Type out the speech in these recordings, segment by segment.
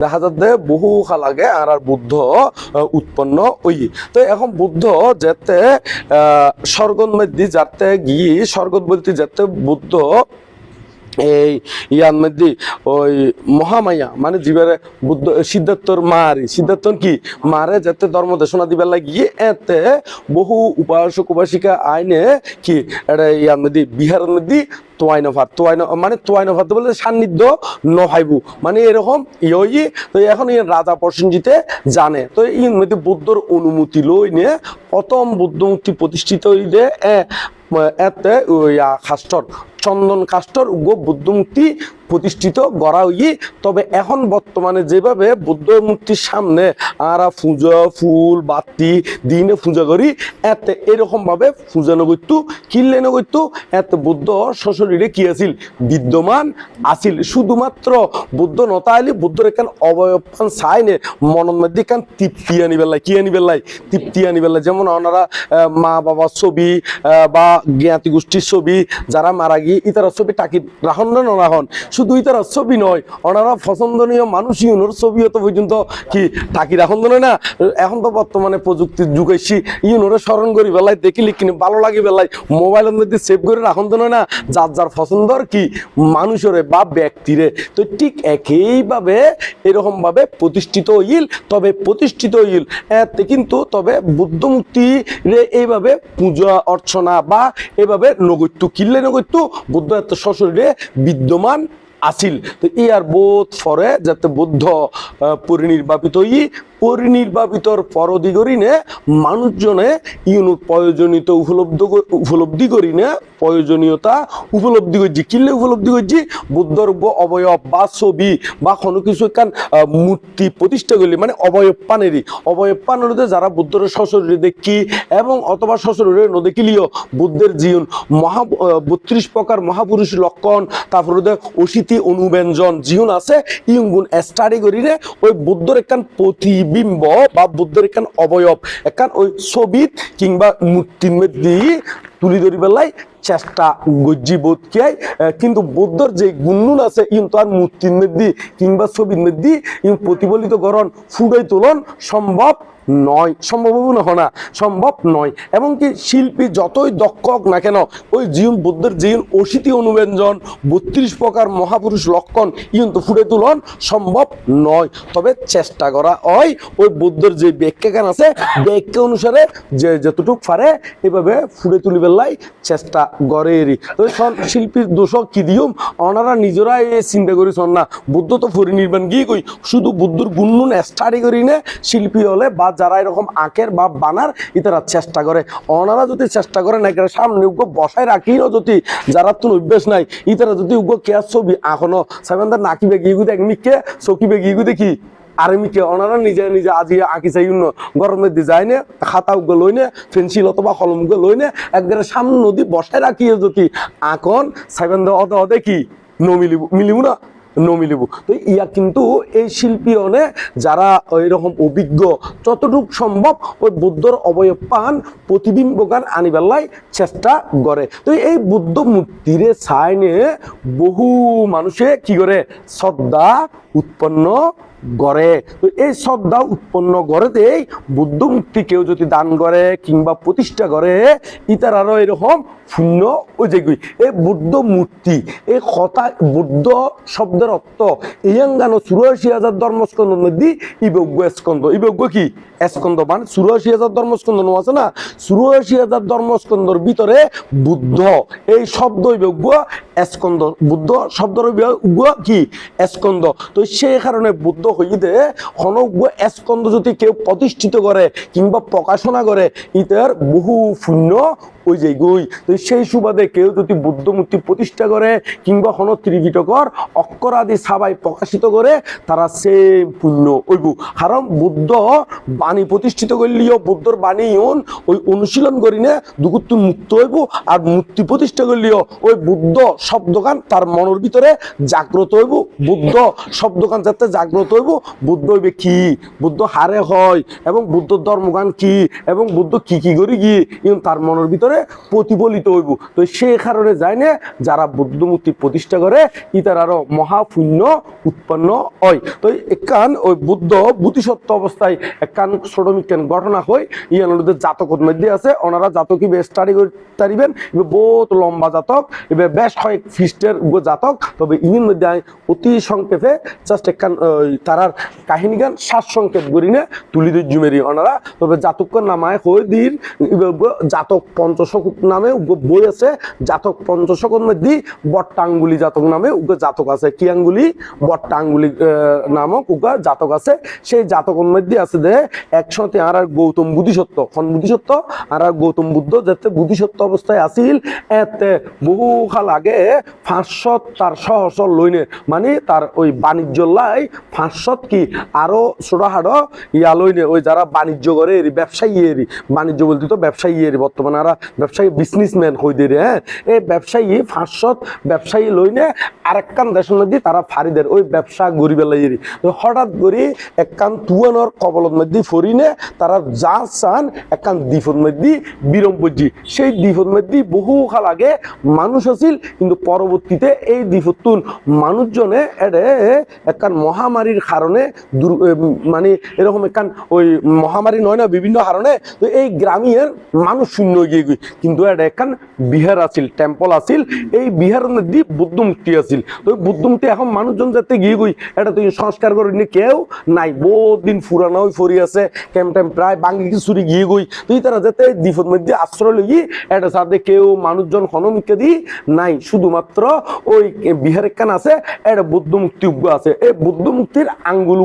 দেখা যাচ্ছে বহু কাল আগে আর আর বুদ্ধ আহ, উৎপন্ন ওই। তো এখন বুদ্ধ যেতে স্বর্গত মধ্যে যাতে গিয়ে স্বর্গত বলতে যেতে বুদ্ধ এই ইয়ার মধ্যে ওই মহামায়া মানে জীবের বুদ্ধ সিদ্ধার্থর মারি। সিদ্ধার্থ কি? মারে যাতে ধর্ম দেশনা দিবার লাগিয়ে এতে বহু উপাসক উপাসিকা আইনে কি এটা ইয়ার মধ্যে বিহারের মধ্যে তোয়াই নফার তোয়াই ন- মানে তোয়াই নফার বলতে সান্নিধ্য নভাইবু মানে এরকম ইয়ই, তো এখন রাজা প্রসেনজিতে জানে। তো এই মধ্যে বুদ্ধর অনুমতি লই নিয়ে প্রথম বুদ্ধ মূর্তি প্রতিষ্ঠিত হইলে এতে কাষ্টর চন্দন কাষ্টর উগ বুদ্ধমূর্তি প্রতিষ্ঠিত গড়া হই তবে এখন বর্তমানে যেভাবে বুদ্ধ মূর্তির সামনে আরা পূজা, ফুল, বাতি, দিনে পূজা করি, এতে এরকম ভাবে পূজা নগত্য কিনলে নগত্য এতে বুদ্ধ সশরীরে কি আছিল? বিদ্যমান আছিল। শুধুমাত্র বুদ্ধ নতা আইলি বুদ্ধর এখান অবয়ব চাইনে মনের মধ্যে এখান তৃপ্তি আনি বেলায় কি আনি বেলায় তৃপ্তি আনি বেলায় যেমন ওনারা মা বাবার ছবি বা জ্ঞাতি গোষ্ঠীর ছবি, যারা মারা গিয়ে ইতারা ছবি টাকি রাখন না রাখন শুধু ইতারা ছবি নয় ওনারা পছন্দনীয় মানুষ ইউনোর ছবিও তো পর্যন্ত কি টাকি রাখন না? এখন তো বর্তমানে প্রযুক্তির যুগ এসি ইউনোরে স্মরণ করি বেলায়, দেখিলি কিনে ভালো লাগে বেলায় মোবাইলের মধ্যে সেভ করে রাখন তো না? যার যার পছন্দর কি, মানুষরে বা ব্যক্তিরে। তো ঠিক একইভাবে এরকম ভাবে প্রতিষ্ঠিত হইল, তবে প্রতিষ্ঠিত হইল, এতে কিন্তু তবে বুদ্ধমূর্তি রে এইভাবে পূজা অর্চনা বা এভাবে নগত্য কিনলে নগত্য, বুদ্ধ এত সশরীরে বিদ্যমান আছিল তো আর বোধ ফরে যাতে বুদ্ধ পরিনির্বাপিত ই পরিনির্বাপিতর পরদি করি নে মানুষজনে ইউনুর প্রয়োজনীয়ত উপলব্ধ উপলব্ধি করি না প্রয়োজনীয়তা উপলব্ধি করছি কিনলে উপলব্ধি করছি বুদ্ধর অবয়ব বা ছবি বা কোনো কিছু একখান মূর্তি প্রতিষ্ঠা করলি মানে অবয়ব পানেরই। অবয়ব পানের যারা বুদ্ধর সশরীরে দেখি এবং অথবা সশরীরে ন দেখিলিও, বুদ্ধের জীবন মহা বত্রিশ প্রকার মহাপুরুষ লক্ষণ, তারপরে অশীতি অনুব্যঞ্জন। জীবন আছে ইউগুণ স্টাডি করিলে ওই বুদ্ধর একখান প্রতিবিম্ব বা বুদ্ধের একখান অবয়ব? একখান ওই ছবিত কিংবা মূর্তির মধ্যে তুলি ধরি বেলায় চেষ্টা গজ্জি বোধ কিয়াই কিন্তু বৌদ্ধর যে গুণগুণ আছে কিন্তু আর মূর্তির মধ্যে কিংবা ছবির মধ্যে প্রতিফলিত গরণ ফুটাই তোলন সম্ভব নয় সম্ভব হবে না, সম্ভব নয়। এবং কি শিল্পী যতই দক্ষ হোক না কেন, ওই জীবন বুদ্ধের জীবন অশীতি অনুব্যঞ্জন, বত্রিশ প্রকার মহাপুরুষ লক্ষণ ইন তো ফুটে তুলন, সম্ভব নয়। তবে চেষ্টা করা হয়, ওই বুদ্ধর যে ব্যাখ্যাগান আছে, ব্যাখ্যা অনুসারে যে যতটুক পারে, এভাবে ফুটে তুলি বেলাই চেষ্টা গড়েরই তো শিল্পীর দোষক কি দিয়ম ওনারা নিজেরা এ চিন্তা করি শোন না বুদ্ধ তো পরিনির্বাণ গিয়ে কই, শুধু বুদ্ধর গুণগুণ স্টাডি করি না, শিল্পী হলে বা যারা এরকম আঁকের বা বানার ইতারা চেষ্টা করে। ওনারা যদি চেষ্টা করে না সামনে উগ্র বসায় রাখিও যদি যারা তো অভ্যেস নাই, ইতারা যদি উগ্র কেয়ার ছবি আঁকনো সেভেন্দার নাকিবে গিয়ে গুদে একমিকে চকিবে গিয়ে গুদে কি মিকে ওনারা নিজে নিজে আজি আঁকি চাই উন্ন গরমের ডিজাইনে, খাতা উগ্র লইনে পেন্সিল অথবা কলম উগ্র লইনে একবারে সামনে নদী বসায় রাখিয়ে যদি আঁকন সেভেন্দার অদে অদে কি নমিলিব মিলিব না। নমিলিব। তো ইয়া কিন্তু এই শিল্পী অনে যারা এরকম অভিজ্ঞ, যতটুক সম্ভব ওই বুদ্ধর অবয়ব পান প্রতিবিম্ব গান আনিবেলাই চেষ্টা করে। তো এই বুদ্ধ মূর্তিরে সাইনে বহু মানুষে কি করে? শ্রদ্ধা, উৎপন্ন গড়ে। এই শ্রদ্ধা উৎপন্ন গড়েতেই বুদ্ধ মূর্তি কেউ যদি দান করে কিংবা প্রতিষ্ঠা করে, ইতার আরও এরকম শূন্য ওই যেগুই এই বুদ্ধ মূর্তি এই কথা বুদ্ধ শব্দের অর্থ ইয়াঙ্গানো চুরাশি হাজার ধর্মস্কন্ধের মধ্যে ইবজ্ঞ স্কন্ধ। ইবজ্ঞ কি? স্কন্ধ মানে চুরাশি হাজার ধর্মস্কন্ধ নো আছে না? চুরাশি হাজার ধর্মস্কন্ধর ভিতরে বুদ্ধ। এই শব্দ ইবজ্ঞ স্কন্ধ, বুদ্ধ ইবজ্ঞ কি? স্কন্ধ। তো সেই কারণে বুদ্ধ হইতে হনজ্ঞ স্কন্ধ যদি কেউ প্রতিষ্ঠিত করে কিংবা প্রকাশনা করে, ইতার বহু পুণ্য ওই যে গই তো সেই সুবাদে কেউ যদি বুদ্ধ মূর্তি প্রতিষ্ঠা করে কিংবা হন ত্রিপিটকর অক্ষর আদি সাবাই প্রকাশিত করে, তারা সে পুণ্য ওইব। কারণ বুদ্ধ বাণী প্রতিষ্ঠিত করলিও, বুদ্ধর বাণী ইউন ওই অনুশীলন করি না দুগুত্তু মুক্ত হইব আর মূর্তি প্রতিষ্ঠা করলিও ওই বুদ্ধ শব্দগান তার মনের ভিতরে জাগ্রত হইব বুদ্ধ শব্দগান যাতে জাগ্রত হইব বুদ্ধ হইবে কি? বুদ্ধ হারে হয় এবং বুদ্ধ ধর্মগান কি? এবং বুদ্ধ কি কি করি কি? তার মনের ভিতরে প্রতিফলিত হইব। তো সেই কারণে যায় না, যারা বুদ্ধ মূর্তি প্রতিষ্ঠা করে, ইতার আরও মহাপুণ্য উৎপন্ন হয়। তো একান ওই বুদ্ধ বুদ্ধিসত্ত্ব অবস্থায় একান ছোট মিকান ঘটনা হয়। ইয়ানোদের জাতকত মধ্যে আছে। ওনারা জাতক বেশ স্টাডি তারিবেন এবার বহুত লম্বা জাতক, এবার বেশ কয়েক ফিস্টের জাতক। তবে ইনির মধ্যে অতি সংক্ষেপে জাস্ট একান তারার কাহিনী গান সাত সংকেত সংক্ষেপ করিনে তুলি জুমেরি ওনারা তবে জাতকর নামায় হয়ে দির জাতক পঞ্চশক নামে বই আছে, জাতক পঞ্চশকর মধ্যে বট্টাঙ্গুলি জাতক নামে উগ্র জাতক আছে। কি আঙ্গুলি? বট্টাঙ্গুলি নামক উগ্র জাতক আছে। সেই জাতকের মধ্যে আছে যে একসাথে আর আর গৌতম বুদ্ধিসত্ত্ব। খন বুদ্ধিসত্ত্ব? আর আর গৌতম বুদ্ধ যাতে বুদ্ধিসত্ত্ব অবস্থায় আসিল। এতে বহু কাল আগে ফাঁসশত তার সহসর লইনে। মানে তার ওই বাণিজ্য লাই ফাঁসশত কি? আরও ছোটখাটো ইয়া লইনে, ওই যারা বাণিজ্য করে, এরি ব্যবসায়ী এরি, বাণিজ্য বলতে তো ব্যবসায়ী এরি, বর্তমানে আর ব্যবসায়ী বিজনেসম্যান হই দিয়ে হ্যাঁ? এই ব্যবসায়ী ফাঁসশত ব্যবসায়ী লইনে আরেকখান দেশের মধ্যে তারা ফারিদের ওই ব্যবসা গরিবেলা এরি তো হঠাৎ করে একখান তুয়ানোর কবলত মধ্যে ফরিনে তারা যা চান একখান দ্বীপের মধ্যে বিরম্বজি সেই দ্বীপের মধ্যে বহু কাল আগে মানুষ আছিল, কিন্তু পরবর্তীতে এই দ্বীপতুন মানুষজনে এডে একখান মহামারীর কারণে মানে এরকম একখান ওই মহামারী নয় না, বিভিন্ন কারণে তো এই গ্রামের মানুষ শূন্য গিয়ে গই। কিন্তু এটা একখান বিহার আছিল টেম্পল আছিল, এই বিহারের মধ্যে বুদ্ধ মুক্তি আছিল। তো ওই বুদ্ধ মুক্তি এখন মানুষজন যাতে গিয়ে গই এটা তুই সংস্কার করে নি কেউ নাই। বহুত দিন ফুরানো ফরি আছে ক্যাম্প ট্যাম্প প্রায় বাঙ্গি কিছুরি গিয়ে গই তুই তারা যাতে দ্বীপের মধ্যে আশ্রয় লই এটা সাথে কেউ মানুষজন হনমিকে দি নাই। শুধুমাত্র ওই বিহার একখান আছে, এটা বুদ্ধ মুক্তি উগ্র আছে। এই বুদ্ধ মুক্তির আঙ্গুল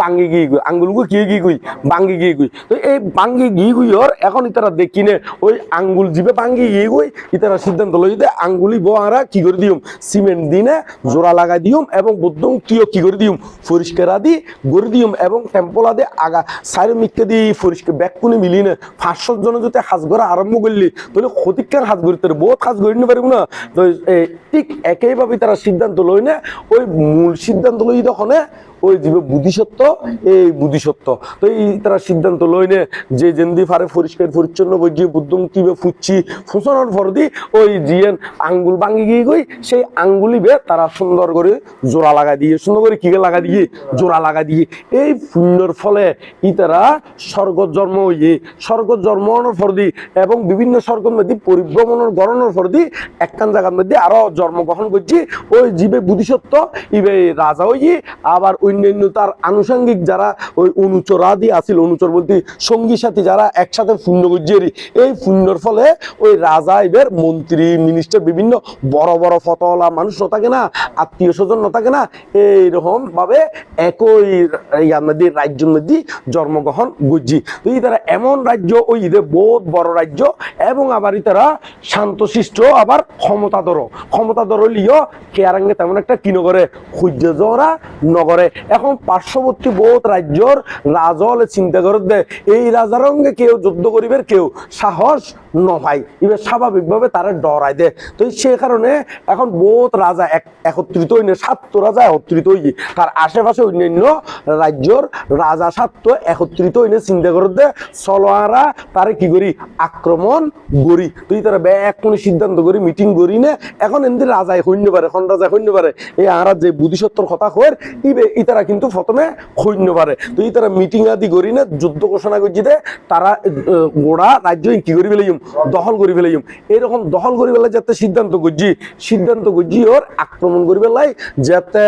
বাঙ্গি গিয়ে গই আঙ্গুল উগ্র গিয়ে গই বাঙ্গি গিয়ে তো এই বাঙ্গি গিয়ে ওর এখন ইতারা দেখিনে ওই আঙ্গুল জিবে বাঙ্গি গিয়ে গই ইতারা সিদ্ধান্ত লই যে আঙ্গুলি কি করে দিম সিমেন্ট দিনে জোড়া লাগাই দিম এবং মুক্তিও কি করে দিম পরিষ্কার আদি গড়ে দিম এবং টেম্পল আগা সাইড মিককে দি পরিষ্কার ব্যাকুনি মিলিনে পাঁচশো জন যদি হাজ করা আরম্ভ করলি। তাহলে ক্ষতিকার হাজ করিতে পারে, বহুত হাজ করি নিতে পারব না? তো ঠিক একইভাবে তারা সিদ্ধান্ত লই না ওই মূল সিদ্ধান্ত লই তখন ওই জীবে বুদ্ধিসত্ত্ব, এই বুদ্ধিসত্ত্ব। তো এই তারা সিদ্ধান্ত লই নে যে যেন্দি ফারে পরিষ্কার পরিচ্ছন্ন বই বুদ্ধ মুক্তি বে ফুচ্ছি ফুসনের ফর দি ওই জিয়েন আঙ্গুল ভাঙ্গি গিয়ে গই, সেই আঙ্গুলি বে তারা সুন্দর করে জোড়া লাগা দিয়ে, সুন্দর করে কিগে লাগা দিয়ে? জোড়া লাগা দিয়ে। এই পুণ্যর ফলে ই তারা স্বর্গ জন্ম হইয়ে স্বর্গ জন্মানোর ফর দি এবং বিভিন্ন স্বর্গের মধ্যে পরিভ্রমণের গণনের ফর দি একখান জায়গার মধ্যে আরও জন্মগ্রহণ করছি। ওই জীবে বুদ্ধিসত্ত্ব, ইবে রাজা হইয়ে আবার অন্যান্য তার আনুষঙ্গিক যারা ওই অনুচরাদি আছিল অনুচর বলতে সঙ্গী সাথী যারা একসাথে পুণ্য করছে এই পুণ্যর ফলে ওই রাজা এবার মন্ত্রী মিনিস্টার বিভিন্ন বড় বড় ফতলা মানুষ না থাকে না, আত্মীয় স্বজন না থাকে না, এইরকম ভাবে একই ইয়ার রাজ্যের মধ্যে জন্মগ্রহণ করছি। তো এই তারা এমন রাজ্য ওই ঈদে বহুত বড় রাজ্য এবং আবার তারা শান্তশিষ্ট, আবার ক্ষমতাধর। ক্ষমতাধর লিও কেয়ারাঙ্গে তেমন একটা কি নগরে সূর্য জরা নগরে এখন পার্শ্ববর্তী বহুত রাজ্যর রাজলে চিন্তা করে দে এই রাজারঙ্গে কেউ যুদ্ধ করিবের কেউ সাহস নহাই এবার স্বাভাবিকভাবে তারা ডরায় দে। তো সে কারণে এখন বহুত রাজা একত্রিত হইনে, সাত্য রাজা একত্রিত হই তার আশেপাশে অন্যান্য রাজ্যর রাজা সাত্য একত্রিত হইনে চিন্তা করে দে, সলোয়ারা তারে কি করি, আক্রমণ করি। তুই তারা বে এক কোনো সিদ্ধান্ত করি, মিটিং করি না। এখন এমনি রাজায় সৈন্য পারে এখন রাজায় সৈন্য পারে এই আরা যে বুদ্ধিসত্তর কথা কর, ইবে ইতারা কিন্তু প্রথমে সৈন্য পারে। তো ইতারা মিটিং আদি করি না, যুদ্ধ ঘোষণা করছি যে তারা গোড়া রাজ্য কি করি ফেলাইম? দখল করি ফেলাইম। এরকম দখল করি ফেলে যাতে সিদ্ধান্ত করছি সিদ্ধান্ত করছি ওর আক্রমণ করি ফেলাই, যাতে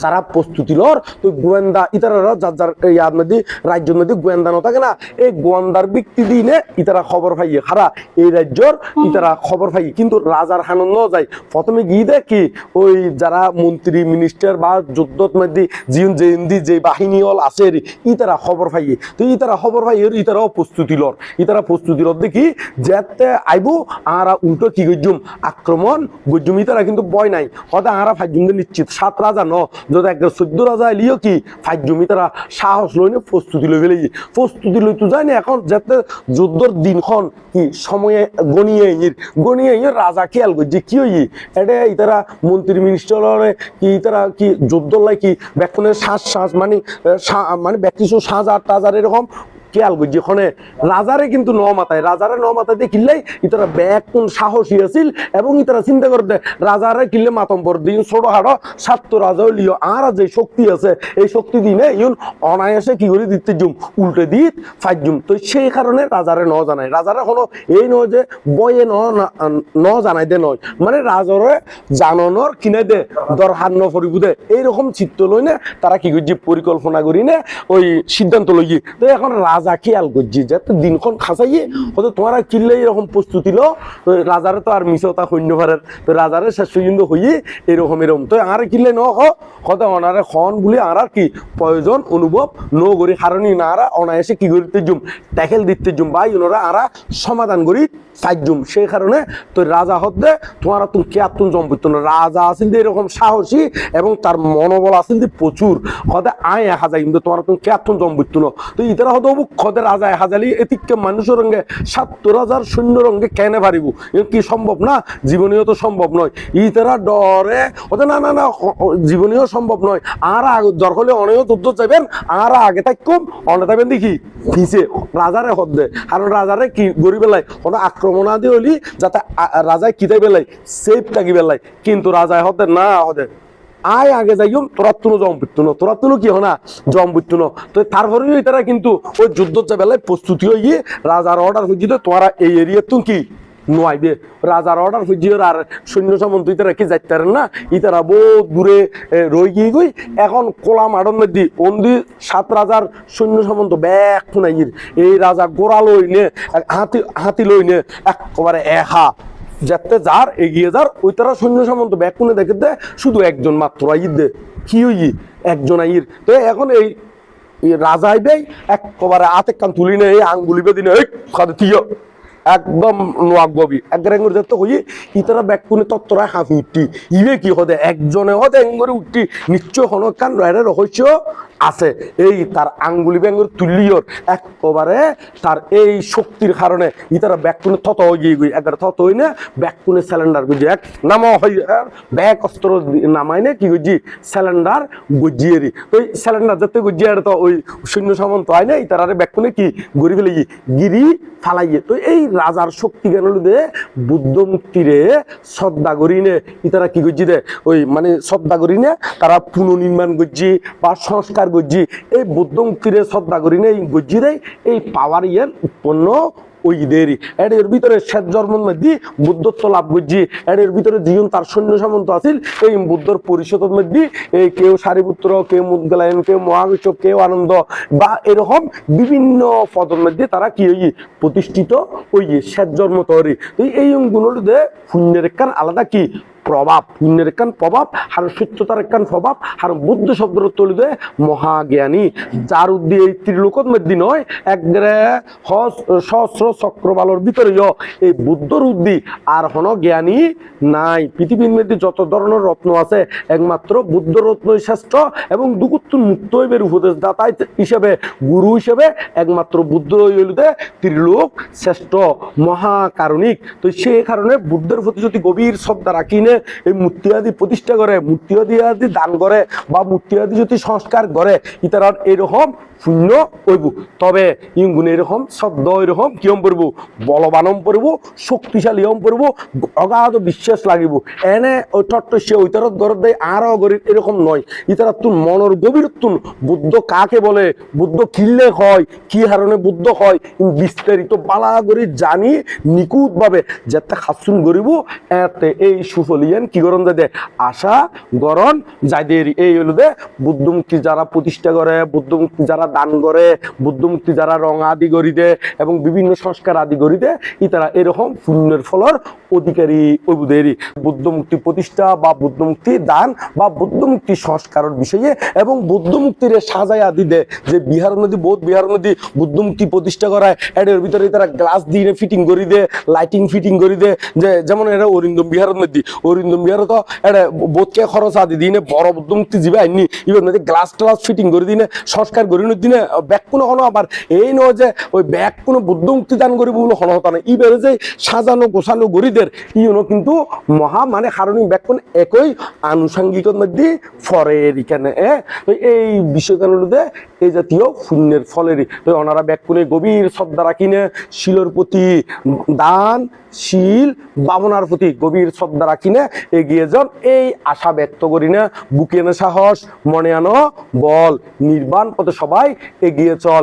সারা প্রস্তুতি লর। তো গোয়েন্দা ইতারা যার যার ইয়ার মধ্যে রাজ্যের মধ্যে গোয়েন্দা থাকে না এই গোয়েন্দার ব্যক্তি দিনে ইতারা খবর পাইয়ে। খারা এই রাজ্যর ইতারা খবর পাই কিন্তু রাজার হানন ন যায়। প্রথমে গিয়ে দেখ ওই যারা মন্ত্রী মিনিস্টার বা যুদ্ধত মধ্যে জিন জেন্দি যে বাহিনী হল আছে ইতারা খবর পাইয়ে। তো ইতারা খবর পাইয়ে ইতারাও প্রস্তুতি লর। ইতারা প্রস্তুতি লর দেখি যেতে আইবো আর উল্টো কি গজ্জুম আক্রমণ গজ্জুম ইতারা কিন্তু বয় নাই। হয়তো আরা ফাইজুম নিশ্চিত। সাত রাজা ন যদি একটা চোদ্দ রাজা এলিও কি, ফাইট জমি তারা সাহস লই না, প্রস্তুতি লই ফেলে প্রস্তুতি লই তো যায় না, এখন যাতে যুদ্ধর দিনক্ষণ কি সময়ে গণিয়ে ইর গণিয়ে ইর রাজা খেয়াল করছে কি হই এটা ইতারা মন্ত্রী মিনিস্টারে কি ইতারা কি যুদ্ধ লাই কি ব্যাকুনের শ্বাস শ্বাস মানে মানে সা- সাজ আর টাজার এরকম খেয়াল করছি ওখানে রাজারে কিন্তু ন মাথায়, রাজারে ন মাথায় দিয়ে কিনলেই ইতারা ব্যাগ কোন সাহসী আছিল এবং ইতারা চিন্তা করতে রাজারে কিনলে মাতম্বর দিন ছোট হাড়ো, সাত্য রাজা লিও আর যে শক্তি আছে, এই শক্তি দিনে ইউন অনায়াসে কি করে দিতে জুম, উল্টে দিত, ফাইট জুম। তো সেই কারণে রাজারে ন জানাই রাজারে কোনো এই নয় যে বয়ে ন, না- জানাই দে নয়। মানে রাজরে জাননের কিনে দে, দরহার ন ফরিব দে। এইরকম চিত্ত লই না তারা কি করছি, পরিকল্পনা করি না ওই সিদ্ধান্ত লই তো এখন রাজা খেয়াল করছি যাতে দিনক্ষণ খাসাইয়ে হয়তো তোমারা কিনলে এরকম প্রস্তুতি লো তো রাজারে তো আর মিশতা সৈন্য ভারের। তো রাজারে শেষ পর্যন্ত হইয়ে এরকম এরকম। তো আর কিনলে ন হ কত অনারে খন বলে আর কি প্রয়োজন, অনুভব ন করি। কারণই না আর অনায়াসে কি করতে জুম, ট্যাকেল দিতে জুম বা ইউনোরা আরা সমাধান করি সাহায্যম সেই কারণে তো রাজা হতে তোমার তুমি কে আত্ম জম্পিত না। রাজা আছেন যে এরকম সাহসী এবং তার মনোবল আছেন যে প্রচুর। হতে আয় এক হাজার কিন্তু তোমার তুমি কে আত্ম জম্পিত না। তো ইতারা হতে অবুক খদে হাজালি, এতিককে মানুষের রঙে, সাত্তর হাজার শূন্য রঙে কেনে পারিব কি সম্ভব না? জীবনীয় তো সম্ভব নয়। ইতারা ডরে হতে না না না জীবনীয় সম্ভব নয়। আর আগে দরকার হলে অনেক যুদ্ধ যাবেন আর আগে থাকুম অনে থাকবেন দেখি। পিছে রাজারে হদ দে। কারণ রাজারে কি গরি বেলায়, কোনো আক্রমণ আদি হলি যাতে রাজায় কিতাই বেলায়, সেফ থাকি বেলায়। কিন্তু রাজায় হদ্দে না হদে। আয় আগে যাইম তোরা তুলো জম পিত্তু ন তোরা তুলো কি হনা? জম পিত্তু ন তো তারপরেও তারা কিন্তু ওই যুদ্ধ বেলায় প্রস্তুতি হয়ে গিয়ে রাজার অর্ডার হয়ে যেত তোমরা এই এরিয়া তুমি কি? নোয়াইবে। রাজার অর্ডার হয়ে আর সৈন্য সামন্ত ইতারা কি যাইতে পারেন না? ইতারা বহু দূরে রই গিয়ে গই। এখন কোলা মাডন দি অন্দি সাত রাজার সৈন্য সামন্ত খুনাইর এই রাজা গোড়া লই নে হাতি হাতি লই নে একেবারে এহা। যাতে যার এগিয়ে যার ওই তারা সৈন্য সামন্ত ব্যাকুনে দেখে দে, শুধু একজন মাত্র আইর দে। কি হই একজন আইর। তো এখন এই রাজা আইবে একেবারে আতেক কান তুলি নেই আঙ্গুলি বেদিনে এই খাদে তিয় একদম নোয়াক গবি একগ্রেঙ্গুর যেত হই ইতারা ব্যাগ কোনে তত্তরা হাফি উঠতি ইবে কি হদে? একজনে হদে এঙ্গরে উঠতি নিশ্চয় হন কান রায়রে রহস্য আছে। এই তার আঙ্গুলি ব্যাঙ্গুর তুল্লিয়র একেবারে তার এই শক্তির কারণে ইতারা ব্যাগ কোনে থত হয়ে গিয়ে গই একবার থত হই না, ব্যাগ কোনে সিলিন্ডার গুজি এক নামা হই ব্যাগ অস্ত্র নামাই না, কি গুজি? সিলিন্ডার গুজিয়ে রি তো এই সিলিন্ডার যাতে গুজিয়ে তো ওই সৈন্য সামন্ত হয় না, ইতারারে ব্যাগ কোনে কি? গড়ি ফেলে গিরি ফালাইয়ে। তো এই রাজার শক্তি কেন দে বুদ্ধ মুক্তিরে শ্রদ্ধা করি নে। তারা কি করছি দে ওই মানে শ্রদ্ধা করি নে, তারা পুনর্নির্মাণ করছি বা সংস্কার করছি। এই বুদ্ধ মুক্তিরে শ্রদ্ধা করি নে, এই গজ্জি দেয় এই পাওয়ার ইয়ের উৎপন্ন ওই দেরি। এর ভিতরে শেষ জন্মের মধ্যে বুদ্ধত্ব লাভ করছি এর ভিতরে জীবন তার সৈন্য সামন্ত আছিল, এই বুদ্ধর পরিষদের মধ্যে এই কেউ সারিপুত্র, কেউ মুদগালায়ন, কেউ মহাবিশ্ব, কেউ আনন্দ, বা এরকম বিভিন্ন পদের মধ্যে তারা কি হই প্রতিষ্ঠিত, ওই শেষ জন্ম তৈরি এই গুণ শূন্যের আলাদা কি? প্রভাব পুণ্যের একখান প্রভাব আর সত্যতার একখান প্রভাব আর বুদ্ধ শব্দের তলি দেয় মহাজ্ঞানী। যার উদ্দি এই ত্রিলোকত মধ্যে নয় একবারে হস- সহস্র চক্রবালর ভিতরে এই বুদ্ধর উদ্দি আর হন জ্ঞানী নাই। পৃথিবীর মধ্যে যত ধরনের রত্ন আছে, একমাত্র বুদ্ধ রত্নই শ্রেষ্ঠ এবং দুগুত্তুর হইবের উপদেশদাতা হিসেবে, গুরু হিসেবে একমাত্র বুদ্ধ হইলতে ত্রিলোক শ্রেষ্ঠ মহাকারণিক। তো সেই কারণে বুদ্ধের প্রতি যদি গভীর শ্রদ্ধা রাখি নে এই মূর্তি আদি প্রতিষ্ঠা করে মূর্তি আদি দান করে বা মূর্তি আদি যদি সংস্কার করে ইতারা এরকম শূন্য হইব। তবে ইঙ্গুন এরকম শব্দ এরকম কিয়ম পড়ব? বলবানম পড়ব শক্তিশালী হম পড়ব, অগাধ বিশ্বাস লাগিব। এনে ওই টট্টস্য ওইতারত গরত দেয় আরও গরিব এরকম নয়। ইতারা তুন মনের গভীর তুন বুদ্ধ কাকে বলে? বুদ্ধ কিনলে হয়, কি হারণে বুদ্ধ হয়? বিস্তারিত বালা করে জানি নিকুত ভাবে যাতে খাসুন গরিব, এতে এই সুফলিয়ান কি গরম দে? আশা, গরণ যাদের এই হলো দে বুদ্ধমুক্তি যারা প্রতিষ্ঠা করে বুদ্ধমুক্তি যারা দান করে বুদ্ধমুক্তি যারা রং আদি করি দে এবং বিভিন্ন সংস্কার আদি করি দে ইতারা এরকম পুণ্যের ফলর অধিকারী অবুদেরই। বুদ্ধমুক্তি প্রতিষ্ঠা বা বুদ্ধমুক্তি দান বা বুদ্ধমুক্তি সংস্কারের বিষয়ে এবং বুদ্ধমুক্তির আদি দে, যে বিহার নদী বহুত বিহার নদী বুদ্ধমুক্তি প্রতিষ্ঠা করায় এর ভিতরে তারা গ্লাস দিয়ে ফিটিং করি দে লাইটিং ফিটিং করি দে, যে যেমন এরা অরিন্দম বিহার নদী অরিন্দম বিহারে তো এটা বোধকে খরচ আদি দিনে বড় আইনি। ইভেন গ্লাস ট্লাস ফিটিং করে দিনে সংস্কার করে দিনে ব্যাগ কোনো আবার এই নয় যে ওই ব্যাগ কোনো দান বলে হতা না যে সাজানো গোছানো গরিদের ইউনো কিন্তু মহা মানে ব্যাগ কোন একই মধ্যে এখানে এই এই জাতীয় শূন্যের ফলেরই তো ওনারা ব্যাগ কোনে গভীর শ্রদ্ধা রাখিনে শিলর প্রতি দান শিল বামনার প্রতি গভীর শ্রদ্ধা রাখি না এগিয়ে যান। এই আশা ব্যক্ত করি না বুকে সাহস, মনে আনো বল, নির্বাণ পথে সবাই এগিয়ে চল।